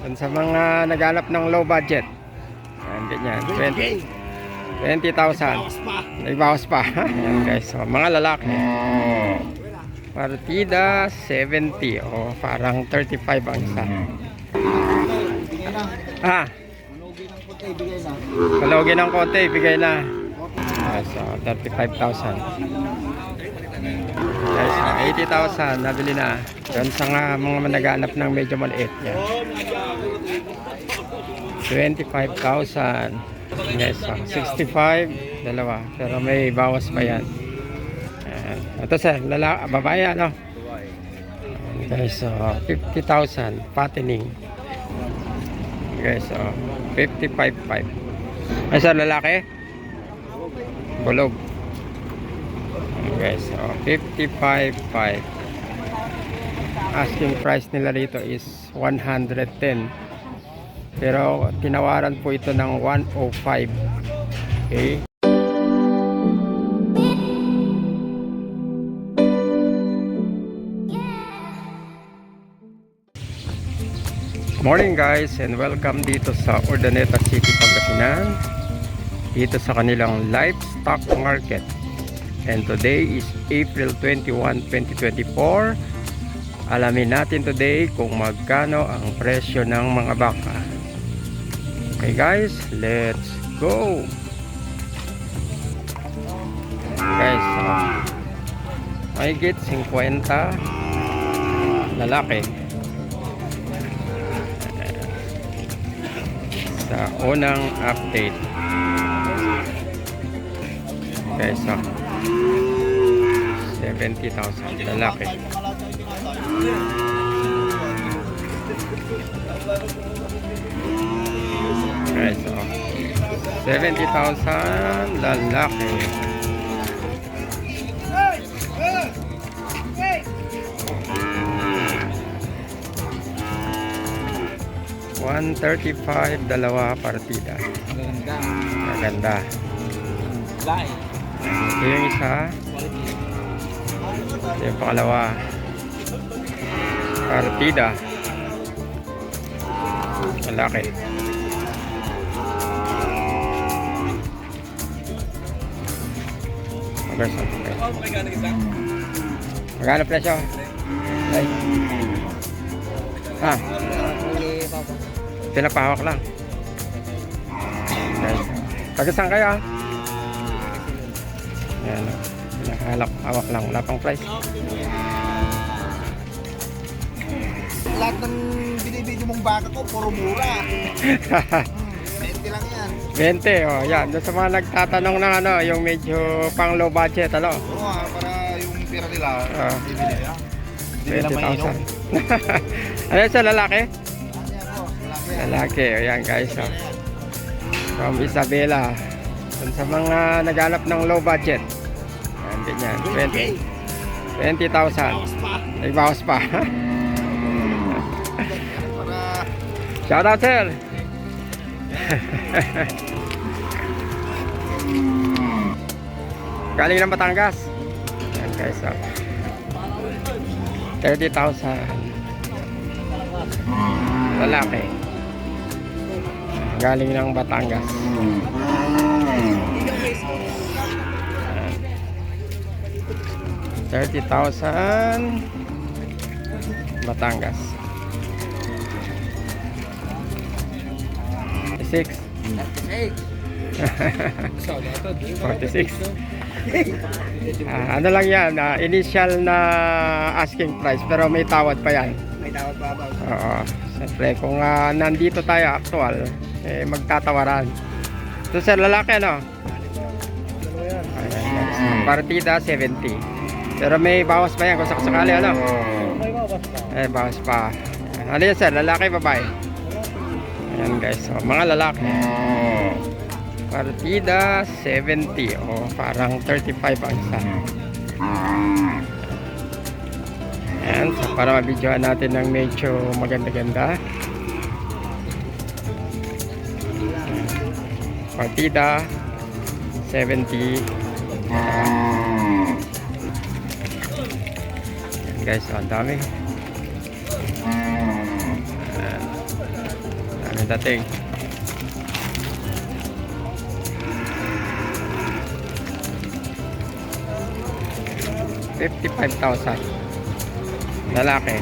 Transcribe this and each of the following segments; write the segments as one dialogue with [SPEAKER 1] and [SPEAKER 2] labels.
[SPEAKER 1] Dun sa mga naghanap ng low budget. Ayan, ganyan. 20 20,000. May bawas pa. Ayan guys. So, mga lalaki. Partida 70 o parang 35 ang isa. Ah, kalawagin ng konti, bigay na. Ah, so, 35,000. Guys, ah, 80,000 nabili na. Doon sa nga mga naghanap ng medyo maliit. Yan. 25,000. Yes, ah, 65, dalawa. Pero may bawas pa yan. Ayan. Ito sir, lala, babae ano? Guys, so 50,000 fattening. Guys, so 55.5. Ay sir, lalaki? Bulog. Guys, so 55.5. Asking price nila dito is 110. Pero tinawaran po ito ng 105. Okay? Morning guys and welcome dito sa Urdaneta City, Pangasinan. Dito sa kanilang livestock market. And today is April 21, 2024. Alamin natin today kung magkano ang presyo ng mga baka. Okay guys, let's go! Guys, uh, mahigit 50 lalaki sa unang update. Okay, so 70,000 lalaki. 70,000 lalaki. One thirty-five dalawa partida.
[SPEAKER 2] Maganda.
[SPEAKER 1] Maganda.
[SPEAKER 2] Lain.
[SPEAKER 1] Ito yung isa. Ito yung pangalawa. Partida. Malaki. Maganda.
[SPEAKER 2] Magkano isa?
[SPEAKER 1] Magkano presyo? Ay. Ah, pinapahawak lang. Guys. Taga kayo? ah? Ayan. Pinahalak, hawak lang. Wala pang price.
[SPEAKER 2] Lahat ng binibidyo mong baka ko, puro mura. 20,
[SPEAKER 1] oh, yan. Doon sa mga nagtatanong ng ano, yung medyo pang low budget, ano?
[SPEAKER 2] Oo ah, para yung pira nila,
[SPEAKER 1] Ah.
[SPEAKER 2] bibili ah. Hindi nila mainom.
[SPEAKER 1] 20,000. ano sa lalaki?
[SPEAKER 2] Ano yan po, malaki yan.
[SPEAKER 1] Lalaki, o yan guys. Oh. From Isabela. Doon sa mga naghanap ng low budget. Yan, ganyan. 20 20,000.
[SPEAKER 2] Bawas pa.
[SPEAKER 1] May bawas pa.
[SPEAKER 2] Para
[SPEAKER 1] Shout out, sir. Galing ng Batangas. Yan guys. Oh. 30,000. Lalaki. Galing ng Batangas. Thirty thousand Batangas. 46. Ah, ano lang yan, ah, initial na asking price pero may tawad pa yan.
[SPEAKER 2] may tawag pa ba?
[SPEAKER 1] Oo. Siyempre, kung ah, nandito tayo actual, eh, magtatawaran. So, sir, lalaki, ano?
[SPEAKER 2] Yan.
[SPEAKER 1] Ayan. Partida, 70. Pero may bawas pa yan kung sakasakali, ano?
[SPEAKER 2] May bawas pa.
[SPEAKER 1] Eh, bawas pa. Ano yan, sir? Lalaki, babae? Ayan, guys. So, mga lalaki. Partida, 70. O, parang 35 ang isa. Ayan, so para mabidyoan natin ng medyo maganda-ganda. Partida, 70. Ayan, guys, so, ang dami. Dating. Fifty-five thousand. Lalaki.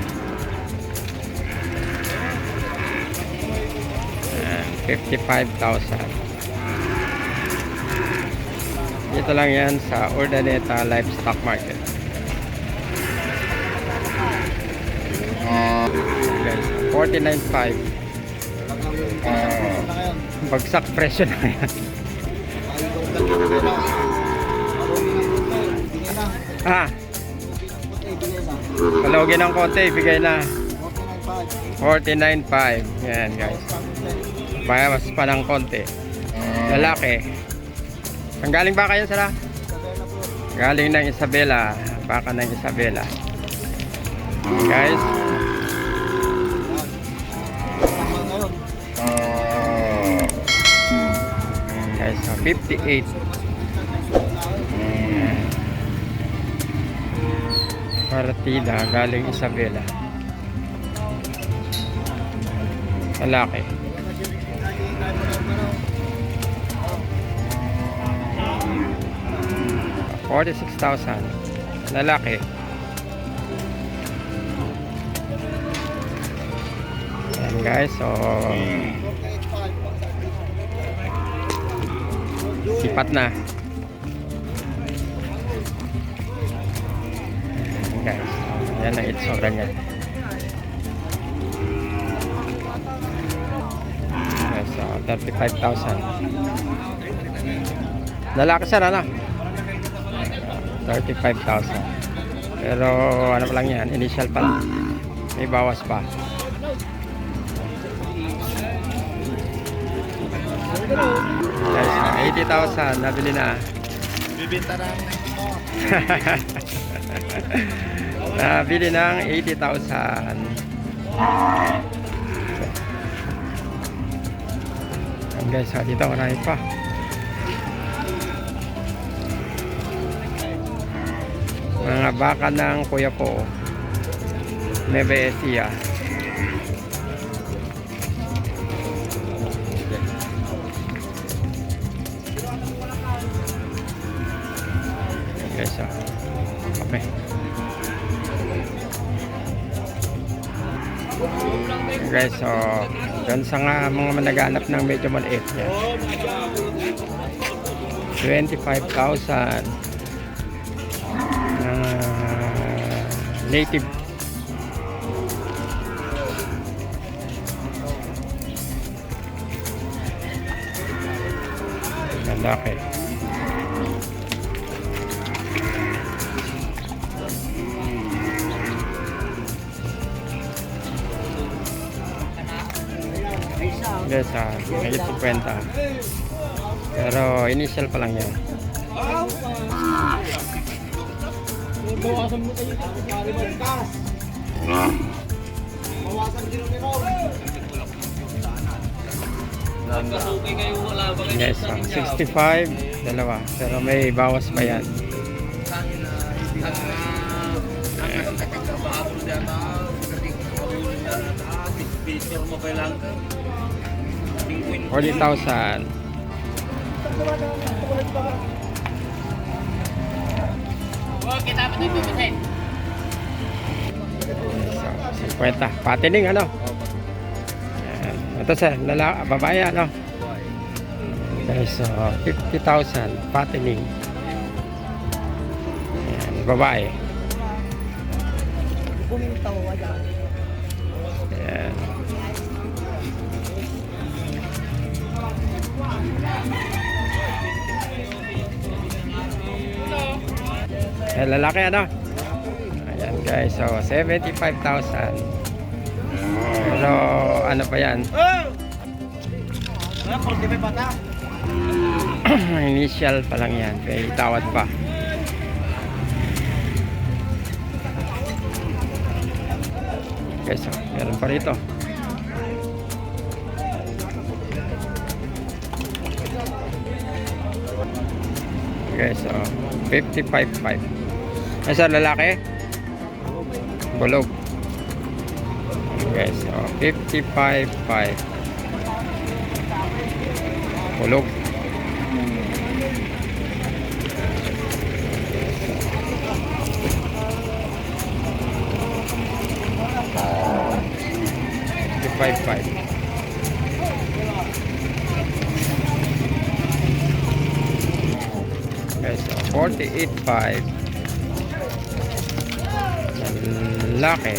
[SPEAKER 1] Fifty-five thousand. Dito lang yan sa Urdaneta Livestock Market. Guys, 49.5.
[SPEAKER 2] ngayon.
[SPEAKER 1] Bagsak presyo na yan. Ah, palawagin ng konti, bigay na.
[SPEAKER 2] 49.5.
[SPEAKER 1] 49.5. Yan guys. Bayawas pa ng konti. Lalaki. Ang galing ba kayo sila?
[SPEAKER 2] Po.
[SPEAKER 1] Galing ng Isabela. Baka ng Isabela. Guys, 58. Partida galing Isabela. Lalaki. Forty-six thousand. Lalaki. Yan guys, so
[SPEAKER 2] 48.5.
[SPEAKER 1] sipat na. Yan guys, yan ang itsura niya. Guys, so 35,000. Lalaki sir, ano? 35,000. Pero ano pa lang yan, initial pa. May bawas pa. So 80,000 nabili na.
[SPEAKER 2] Bibenta na ang 90 mo.
[SPEAKER 1] Nabili ng 80,000. Yan guys, ha, dito marami pa. Mga baka ng kuya po. Neve Ecija. Dyan sa nga mga naghanap ng medyo maliit yan. 25,000 na native Lalaki. Guys, ah, higit 50. Pero initial pa lang yan.
[SPEAKER 2] Bawasan mo mo. Gas. Bawasan din.
[SPEAKER 1] Yes, ah, 65, dalawa. Pero may bawas pa yan. Forty thousand. So, 50. Patining ano? Ayan. Ito sir, lala, babae ano? Okay, so 50,000 patining. Ayan, babae. Ayan. Eh, lalaki ano? Ayan guys, so 75,000. Pero ano pa yan?
[SPEAKER 2] 45 bata.
[SPEAKER 1] Initial pa lang yan. May tawad pa. Okay, so meron pa rito. Okay, so 55.5. Ay, sir, lalaki? Bulog. Okay, so 55.5. Tulog. Five five. So 48.5. Laki.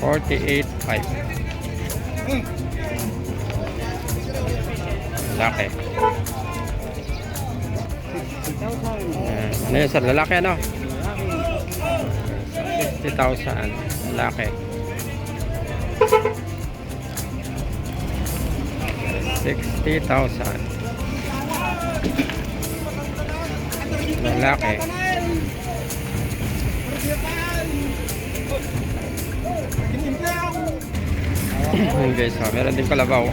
[SPEAKER 1] 48.5. Laki. Ano yun sir? Lalaki ano? 50,000. Lalaki. 60,000. Lalaki. Ayun guys, oh, meron din kalabaw.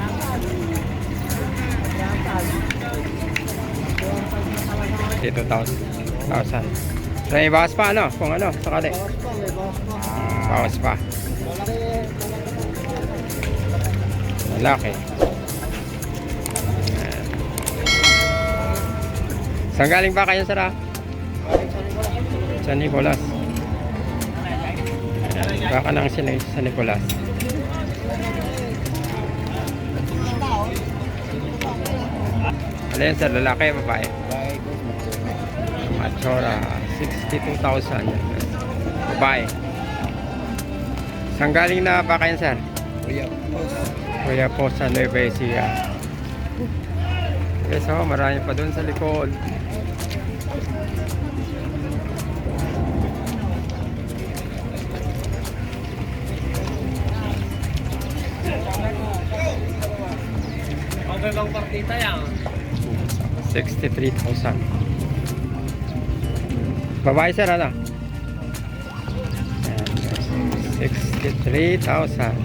[SPEAKER 1] Dito, 1,000. So, may bawas pa ano? Kung ano, sakali. Bawas pa. Lalaki. Saan galing ba kayo, Sara? San Nicolas. Baka nang sila sa Nicolas. Yan, sir? Lalaki, babae? Machora, 62,000 yan. Babae. Saan galing na baka yan, sir?
[SPEAKER 2] Kuya, boss.
[SPEAKER 1] Kuya po sa Nueva Ecija. Yes, oh, marami pa doon sa likod.
[SPEAKER 3] Okay bang partita yan?
[SPEAKER 1] 63,000. Babae sir, ano? Ayan, 63,000. Ayan.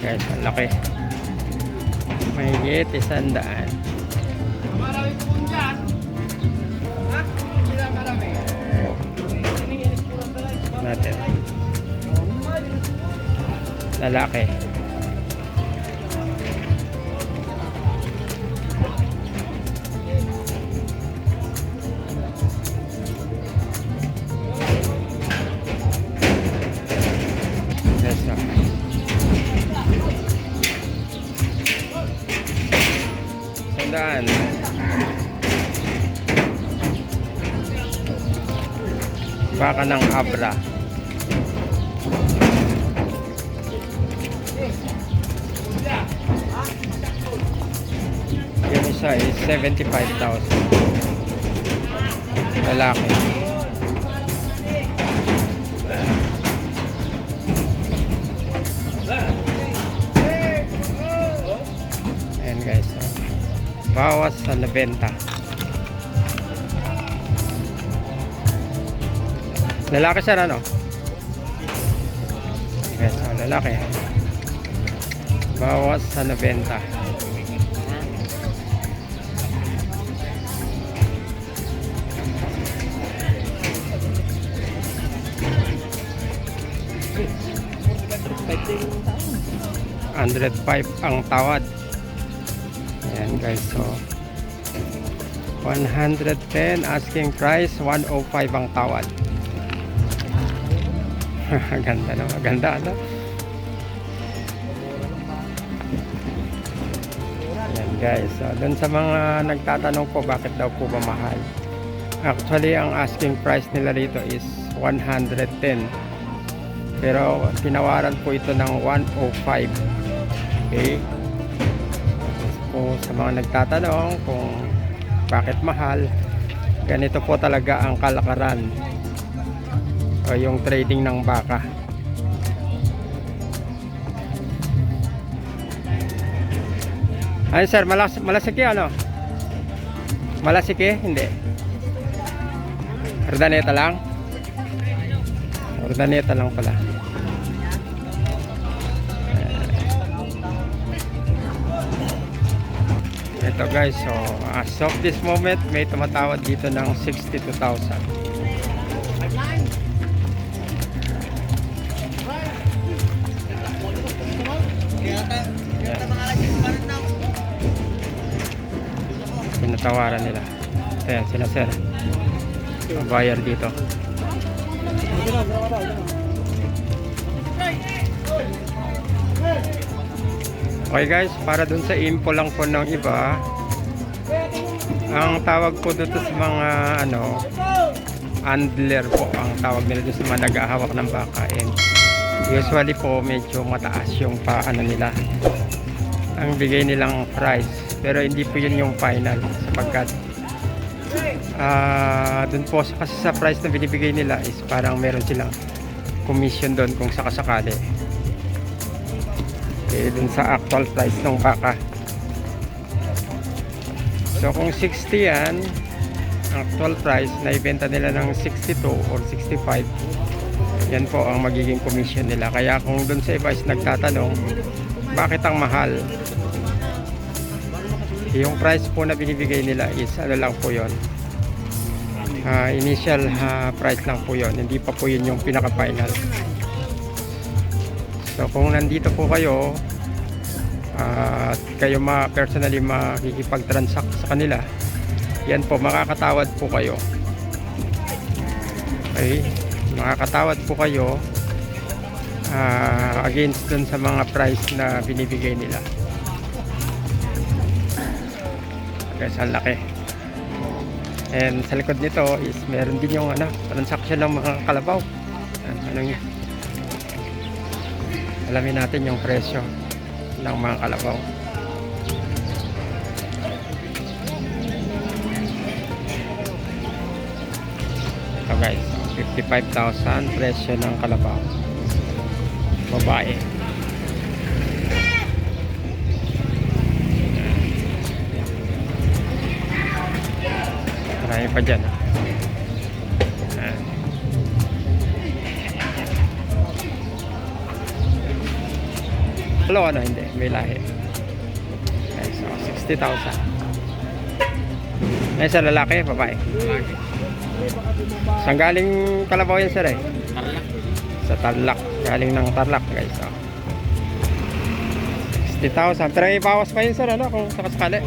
[SPEAKER 1] Guys, ang laki. May higit isang daan. Natin. Lalaki. Sandaan. Baka ng Abra. 25,000 lalaki. Ayan guys. Bawas sa labenta. Lalaki siya na no guys ah, lalaki. Bawas sa labenta. 105 ang tawad. Ayan guys so 110 asking price 105 ang tawad. Ganda no? Ganda ano ayan guys so dun sa mga nagtatanong po bakit daw po ba mahal? Actually ang asking price nila dito is 110 pero tinawaran po ito ng 105 Okay? Po sa mga nagtatanong kung bakit mahal, ganito po talaga ang kalakaran o yung trading ng baka. Ano sir, malas malasiki ano? Malasiki? Hindi. Ordaneta lang? Ordaneta lang pala. Ito guys, so as of this moment, may tumatawad dito ng 62,000. Pinatawaran nila. Ayan, sila sir. Buyer dito. Okay guys, para dun sa info lang po ng iba, ang tawag po dito sa mga ano, handler po ang tawag nila dito sa mga nag-ahawak ng baka. And usually po medyo mataas yung pa ano nila ang bigay nilang price pero hindi po yun yung final sapagkat ah dun po kasi sa price na binibigay nila is parang meron silang commission doon kung sakasakali eh dun sa actual price ng baka so kung 60 yan actual price na ibenta nila ng 62 or 65 yan po ang magiging commission nila. Kaya kung dun sa iba is nagtatanong bakit ang mahal? Yung price po na binibigay nila is ano lang po yon Ah, initial ah, price lang po yon hindi pa po yun yung pinaka final so kung nandito po kayo at kayo ma personally makikipag-transact sa kanila yan po makakatawad po kayo. Okay? Makakatawad po kayo ah, against dun sa mga price na binibigay nila. Guys ang laki. And sa likod nito is meron din yung ano transaction ng mga kalabaw. Yan, ano yun alamin natin yung presyo ng mga kalabaw. Ito guys. 55,000 presyo ng kalabaw. Babae. Marami pa dyan ah. Hello, ano, hindi, may lahi. Okay, so, 60,000. Ayan sa lalaki, babae. Saan galing kalabaw yan, sir, eh? Sa Tarlac. Galing ng Tarlac, guys. Oh. 60,000. Pero may bawas pa yun, sir, ano, kung sakasakali.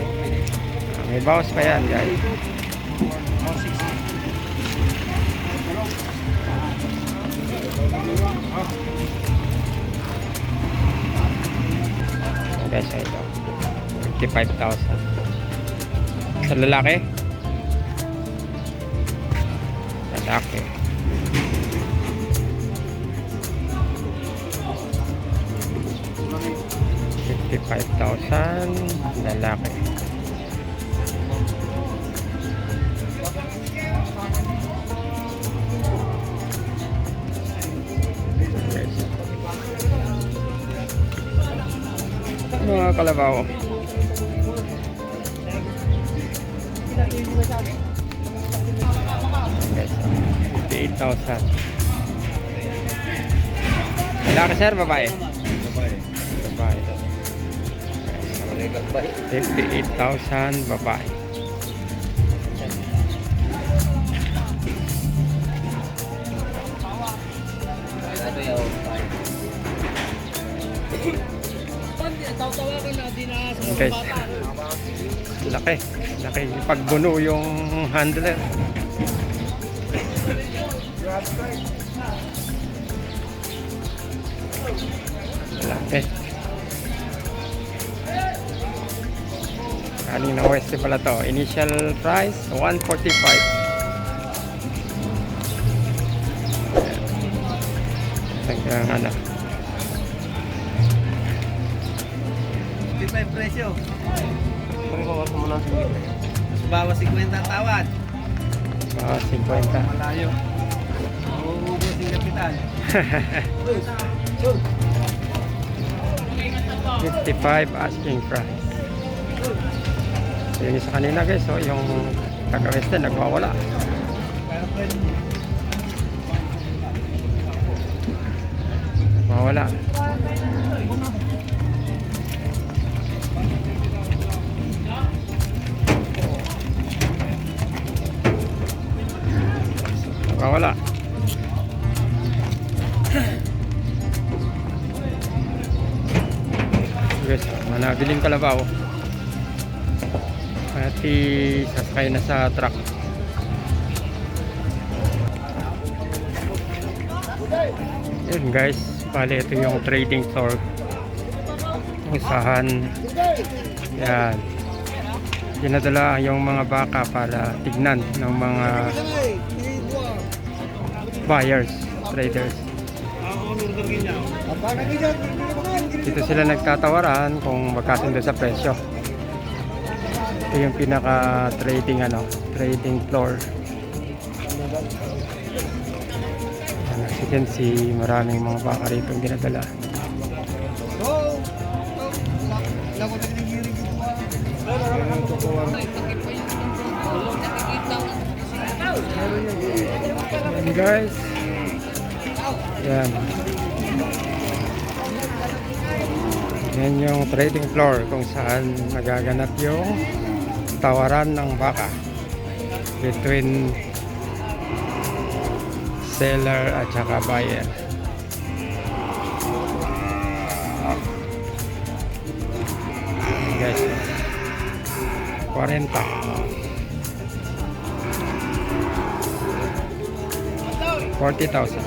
[SPEAKER 1] May bawas pa yan, guys. Guys, ito. 55,000. Sa lalaki? Lalaki. Fifty-five thousand lalaki. Mga kalabaw. Guys, 58,000. Lalaki sir, babae? Babae. 58,000 babae. Okay. Laki. Laki. Pagbuno yung handler. Laki. Kaling ng West pala to. Initial price, 145. Hanggang ano.
[SPEAKER 2] 55 presyo. Mas bawas 50 ang tawad.
[SPEAKER 1] Ah, 50.
[SPEAKER 2] Malayo. Uuubos yung kapital.
[SPEAKER 1] 55 asking price. So, yung isa kanina guys, so yung taga-western nagwawala. Nagwawala. Wala. Guys, manabiling kalabaw. At sasakay na sa truck. Yun guys, bali ito yung trading floor. Kung saan yan. Dinadala yung mga baka para tignan ng mga buyers, traders. Dito sila nagtatawaran kung magkasundo sa presyo. Ito yung pinaka trading ano, trading floor. Yan, as you can see, maraming mga baka rito ang dinadala. Yan guys. Yan. Yan yung trading floor kung saan nagaganap yung tawaran ng baka between seller at saka buyer. Yan guys. 40. Forty thousand.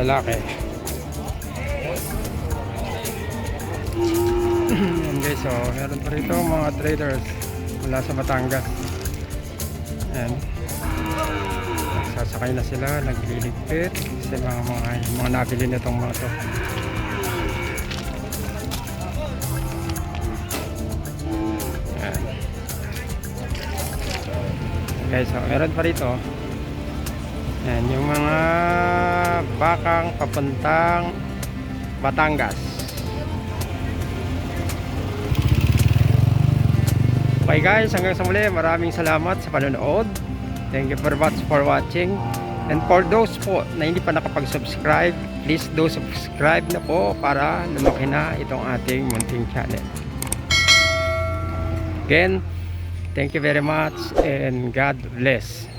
[SPEAKER 1] Lalaki. Yan guys, so meron pa rito mga traders mula sa Batangas. Yan. Sasakay na sila, nagliligpit kasi mga mga, mga nabili nitong mga to. Guys, so meron pa rito. Yan, yung mga bakang papuntang Batangas. Okay guys, hanggang sa muli, maraming salamat sa panonood. Thank you very much for watching. And for those po na hindi pa nakapag-subscribe, please do subscribe na po para lumaki na itong ating munting channel. Again, thank you very much and God bless.